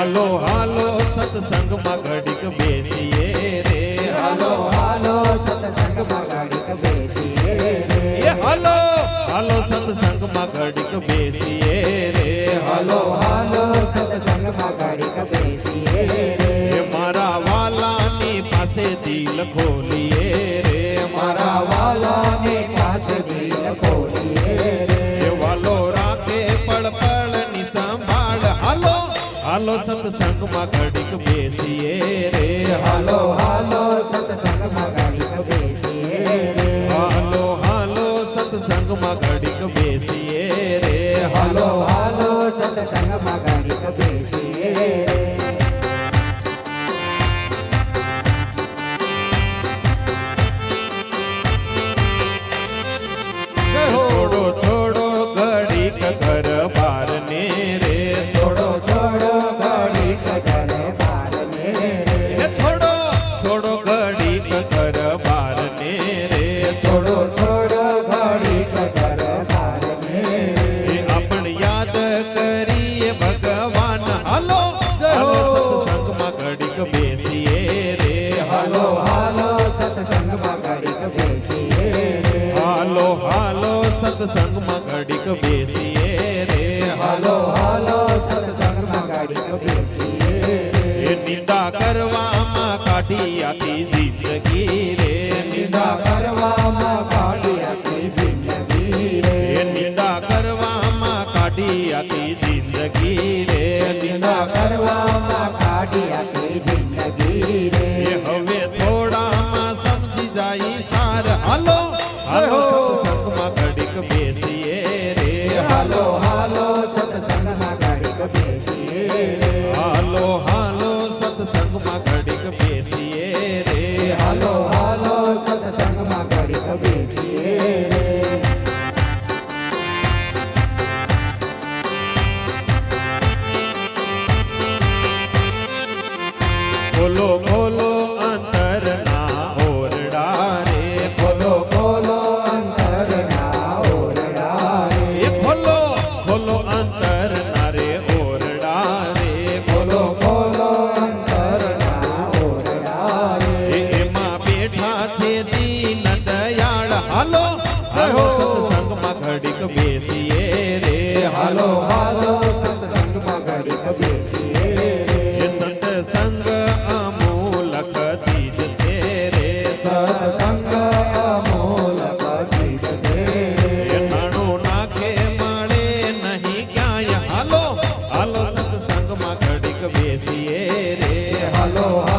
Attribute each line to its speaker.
Speaker 1: હાલો હાલો સત્સંગમાં ઘડીક બેસીએ રે.
Speaker 2: હાલો હાલો સત્સંગમાં ગાડીક બેસીએ રે.
Speaker 1: હાલો હાલો સત્સંગમાં ઘડીક બેસીએ રે.
Speaker 2: હાલો હાલો સત્સંગમાં ગાડીક બેસીએ રે.
Speaker 1: મારા વાલાની પાસે દિલ ખોલીએ રે.
Speaker 2: મારા વાલાની પાસે દિલ ખોલીએ
Speaker 1: હાલો સત્સંગમાં ઘડીક બેસીએ રે.
Speaker 2: હાલો હાલો સત્સંગમાં ઘડીક બેસીએ રે.
Speaker 1: હાલો હાલો સત્સંગમાં ઘડીક બેસીએ રે.
Speaker 2: હાલો હાલો સત્સંગમાં
Speaker 1: હાલો હાલો સત્સંગમાં ઘડીક બેસીએ રે
Speaker 2: હાલો હાલો સત્સંગમાં ગાડીક બેસીએ રે
Speaker 1: હાલો હાલો સત્સંગમાં ઘડીક બેસીએ રે
Speaker 2: હાલો હાલો સત્સંગમાં ગાડીક બેસીએ રે
Speaker 1: એ નિંદા કરવામાં કાઢી આખી જિંદગી રે
Speaker 2: નિંદા કરવામાં
Speaker 1: કરવામાં કાઢી આખી જિંદગી રે. હવે થોડામાં સમજી જાય સાર. હાલો હાલો સત્સંગમાં ઘડીક બેસીએ રે.
Speaker 2: હાલો હાલો સત્સંગમાં ગાડીક બેસીએ
Speaker 1: હાલો હાલો. ખોલો ખોલો અંતરના ઓરડા રે.
Speaker 2: ખોલો ખોલો અંતરના ઓરડા રે.
Speaker 1: ખોલો ખોલો અંતરના રે ઓરડા રે.
Speaker 2: ખોલો ખોલો અંતરના ઓરડા રે.
Speaker 1: એમાં બેઠા છે દીન દયાળ. હાલો હાલો, સંગમાં ઘડીક બેસીએ રે. હાલો હાલો બેસીએ રે. હલો